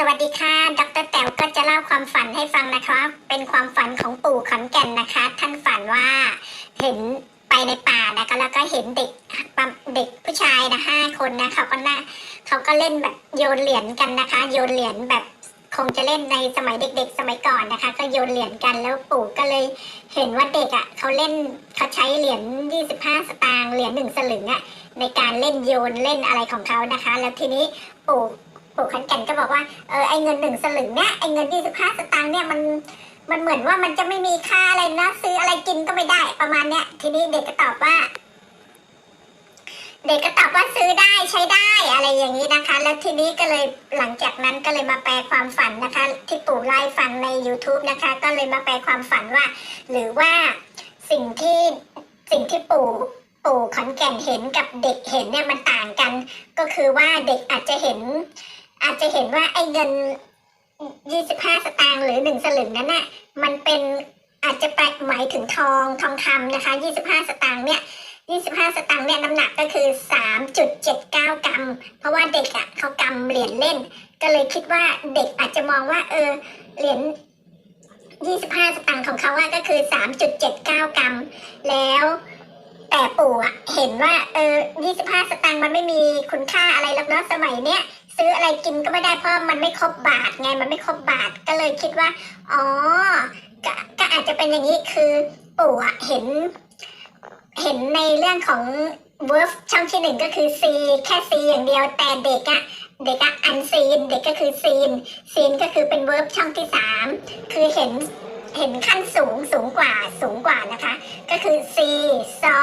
สวัสดีค่ะ ดรแต๋วก็จะเล่าความฝันให้ฟังนะคะ เป็นความฝันของปู่ขอนแก่นนะคะ ท่านฝันว่าเห็นไปในป่านะคะแล้วก็เห็นเด็กเด็กผู้ชายนะห้าคนนะเขาก็น่าเขาก็เล่นแบบโยนเหรียญกันนะคะ โยนเหรียญแบบคงจะเล่นในสมัยเด็ก ๆ สมัยก่อนนะคะ ก็โยนเหรียญกันแล้วปู่ก็เลยเห็นว่าเด็กอะเขาเล่นเขาใช้เหรียญ25 สตางค์เหรียญหนึ่งสลึงอะในการเล่นโยนเล่นอะไรของเขานะคะ แล้วทีนี้ปู่ ปู่ขันแก่นก็บอกว่าเออไอเงินหนึ่งสลึงเนี่ยไอเงินยี่สิบห้าสตางค์เนี่ยมันมันเหมือนว่ามันจะไม่มีค่าอะไรนะซื้ออะไรกินก็ไม่ได้ประมาณเนี้ยทีนี้เด็กก็ตอบว่า เด็กก็ตอบว่าซื้อได้ใช้ได้อะไรอย่างนี้นะคะ แล้วทีนี้ก็เลยหลังจากนั้นก็เลยมาแปลความฝันนะคะ ที่ปู่ไล่ฟังใน YouTube นะคะ ก็เลยมาแปลความฝันว่า หรือว่าสิ่งที่สิ่งที่ปู่ปู่ขอนแก่นเห็นกับเด็กเห็นเนี่ยมันต่างกัน ก็คือว่าเด็กอาจจะเห็น อาจจะเห็นว่าไอ้เงิน25สตางค์หรือ1สลึงนั้นน่ะมันเป็นอาจจะแปลหมายถึงทองทองคำนะคะ25สตางค์เนี่ย25สตางค์เนี่ยน้ำหนักก็คือ3.79กรัม เพราะว่าเด็กอะ่ะเขากำเหรียญเล่น ก็เลยคิดว่าเด็กอาจจะมองว่า เออเหรียญ25สตางค์ของเขาอะก็คือ3.79กรัม แล้วแต่ปู่อะเห็นว่าเออ25สตางค์มันไม่มีคุณค่าอะไรแล้วเนาะสมัยเนี้ย ซื้ออะไรกินก็ไม่ได้เพราะมันไม่ครบบาทไงมันไม่ครบบาทก็เลยคิดว่า อ๋อ ก็ก็อาจจะเป็นอย่างนี้คือปู่เห็น เห็นในเรื่องของเวิร์ฟช่องที่หนึ่งก็คือ C แค่ C อย่างเดียวแต่เด็กอะเด็กอะอันซีนเด็กก็คือซีนซีนก็คือเป็นเวิร์ฟช่องที่สามคือเห็นเห็นขั้นสูงสูงกว่าสูงกว่านะคะ ก็คือ C ซอ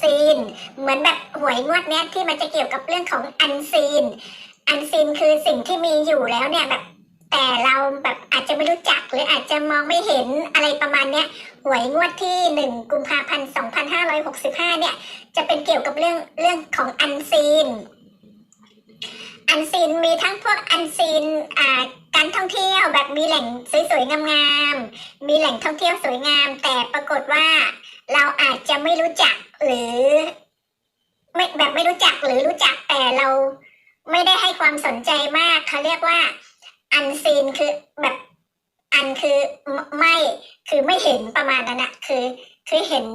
ซีน เหมือนแบบหวยงวดเนี้ยที่มันจะเกี่ยวกับเรื่องของอันซีน อันซีนคือสิ่งที่มีอยู่แล้วเนี่ยแบบ แต่เราแบบอาจจะไม่รู้จักหรืออาจจะมองไม่เห็นอะไรประมาณเนี้ยหวยงวดที่หนึ่งกุมภาพันธ์สองพันห้าร้อยหกสิบห้าเนี่ย จะเป็นเกี่ยวกับเรื่องเรื่องของอันซีน อันซีนมีทั้งพวกอันซีนอ่าการท่องเที่ยวแบบมีแหล่งสวยๆงามๆมีแหล่งท่องเที่ยวสวยงาม แต่ปรากฏว่าเราอาจจะไม่รู้จักหรือ ไม่แบบไม่รู้จักหรือรู้จักแต่เรา ไม่ได้ให้ความสนใจมากเขาเรียกว่า อันซีนคือแบบอันคือไม่คือไม่เห็นประมาณนั้นนะคือ คือเห็น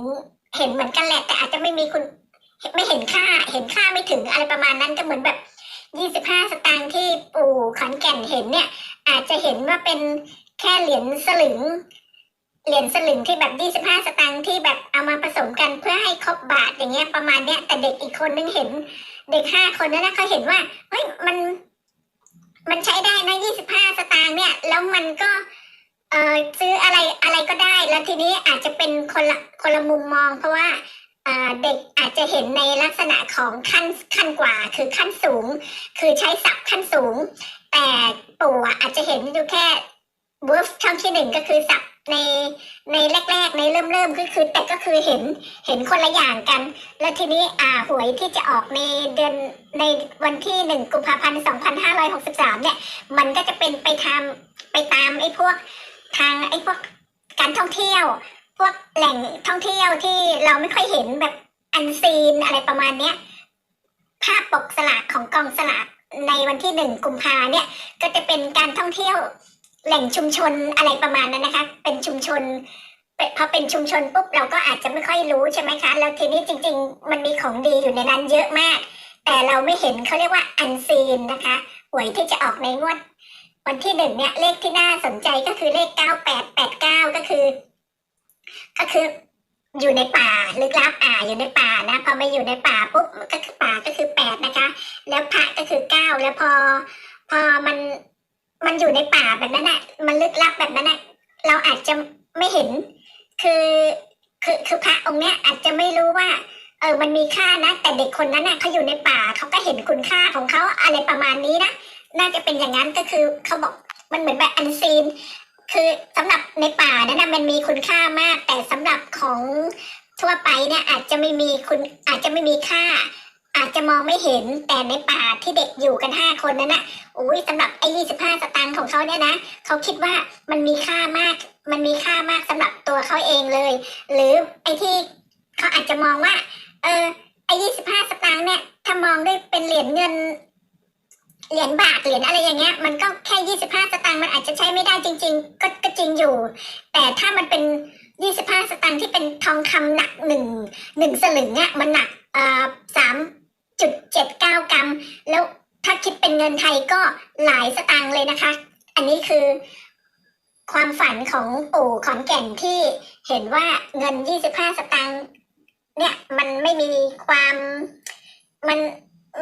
เห็นเหมือนกันแหละแต่อาจจะไม่มีคุณไม่เห็นค่าเห็นค่าไม่ถึงอะไรประมาณนั้นก็เหมือนแบบยี่สิบห้าสตางค์ที่ปู่ขอนแก่นเห็นเนี่ย อาจจะเห็นว่าเป็นแค่เหรียญสลึงเหรียญสลึงที่แบบยี่สิบห้าสตางค์ที่แบบเอามาผสมกันเพื่อให้ครบบาทอย่างเงี้ยประมาณเนี้ยแต่เด็กอีกคนนึงเห็น เด็กห้าคนนั้นนะเขาเห็นว่าเฮ้ยมัน มันใช้ได้นะยี่สิบห้าสตางค์เนี่ย แล้วมันก็เออซื้ออะไรอะไรก็ได้ แล้วทีนี้อาจจะเป็นคนละคนละมุมมอง เพราะว่าเด็กอาจจะเห็นในลักษณะของขั้นขั้นกว่า คือขั้นสูง คือใช้ศัพท์ขั้นสูง แต่ปู่อาจจะเห็นอยู่แค่เวิร์ฟช่องที่หนึ่งก็คือศัพท์ ในในแรกๆในเริ่มเริ่มก็คือแต่ก็คือเห็นเห็นคนละอย่างกัน แล้วทีนี้อ่าหวยที่จะออกในเดือนในวันที่หนึ่งกุมภาพันธ์สองพันห้าร้อยหกสิบสามเนี่ย มันก็จะเป็นไปทำไปตามไอ้พวกทางไอ้พวกการท่องเที่ยว พวกแหล่งท่องเที่ยวที่เราไม่ค่อยเห็นแบบอันซีนอะไรประมาณเนี้ยภาพปกสลากของกองสลากในวันที่หนึ่งกุมภาเนี่ยก็จะเป็นการท่องเที่ยว แหล่งชุมชนอะไรประมาณนั้นนะคะ เป็นชุมชนเป็นพอเป็นชุมชนปุ๊บเราก็อาจจะไม่ค่อยรู้ใช่ไหมคะแล้วทีนี้จริง ๆ มันมีของดีอยู่ในนั้นเยอะมาก แต่เราไม่เห็นเขาเรียกว่าอันซีนนะคะหวยที่จะออกในงวดวันที่หนึ่งเนี่ยเลขที่น่าสนใจก็คือเลขเก้าแปดแปดเก้าก็คือ ก็คืออยู่ในป่าลึกลับอ่าอยู่ในป่านะพอมาอยู่ในป่าปุ๊บก็คือป่าก็คือแปดนะคะ แล้วพระก็คือเก้าแล้วพอ พอมัน มันอยู่ในป่าแบบนั้นน่ะมันลึกลับแบบนั้นน่ะเราอาจจะไม่เห็น คือคือคือพระองค์เนี้ยอาจจะไม่รู้ว่า เออมันมีค่านะ แต่เด็กคนนั้นน่ะเขาอยู่ในป่าเขาก็เห็นคุณค่าของเขาอะไรประมาณนี้นะน่าจะเป็นอย่างนั้นก็คือเขาบอกมันเหมือนแบบอันซีน คือสำหรับในป่านั้นนะมันมีคุณค่ามาก แต่สำหรับของทั่วไปเนี่ยอาจจะไม่มีคุณอาจจะไม่มีค่า อาจจะมองไม่เห็นแต่ในป่าที่เด็กอยู่กันห้าคนนั้นน่ะอุ้ยสำหรับไอ้ยี่สิบห้าสตางค์ของเขาเนี่ยนะเขาคิดว่ามันมีค่ามาก มันมีค่ามากสำหรับตัวเขาเองเลย หรือไอ้ที่เขาอาจจะมองว่า เออไอ้ยี่สิบห้าสตางค์เนี่ยถ้ามองด้วยเป็นเหรียญเงินเหรียญบาทเหรียญอะไรอย่างเงี้ยมันก็แค่ยี่สิบห้าสตางค์มันอาจจะใช้ไม่ได้จริง ๆ ก็ก็จริงอยู่ แต่ถ้ามันเป็นยี่สิบห้าสตางค์ที่เป็นทองคำหนักหนึ่งหนึ่งสลึงเนี่ยมันหนักอ่าสาม จุดเจ็ดเก้ากรัม แล้วถ้าคิดเป็นเงินไทยก็หลายสตางค์เลยนะคะ อันนี้คือความฝันของปู่ขอนแก่นที่เห็นว่าเงินยี่สิบห้าสตางค์เนี่ยมันไม่มีความมัน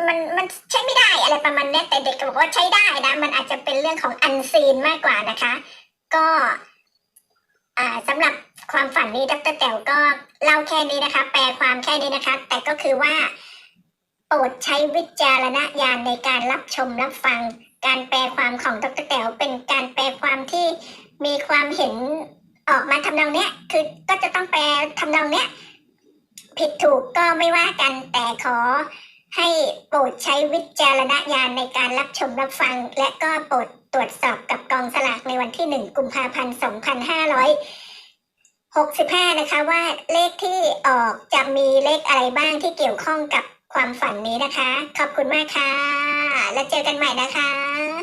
มันมันใช้ไม่ได้อะไรประมาณนี้แต่เด็กก็บอกว่าใช้ได้นะ มันอาจจะเป็นเรื่องของอันซีนมากกว่านะคะ ก็อ่าสำหรับความฝันนี้ดรแต๋วก็เล่าแค่นี้นะคะ แปลความแค่นี้นะคะ แต่ก็คือว่า โปรดใช้วิจารณญาณในการรับชมรับฟัง การแปลความของดรแต๋วเป็นการแปลความที่มีความเห็นออกมาทำนองเนี้ย คือก็จะต้องแปลทำนองเนี้ย ผิดถูกก็ไม่ว่ากันแต่ขอให้โปรดใช้วิจารณญาณในการรับชมรับฟัง และก็โปรดตรวจสอบกับกองสลากในวันที่ 1 กุมภาพันธ์ 2565 นะคะว่าเลขที่ออกจะมีเลขอะไรบ้างที่เกี่ยวข้องกับ ความฝันนี้นะคะ ขอบคุณมากค่ะ แล้วเจอกันใหม่นะคะ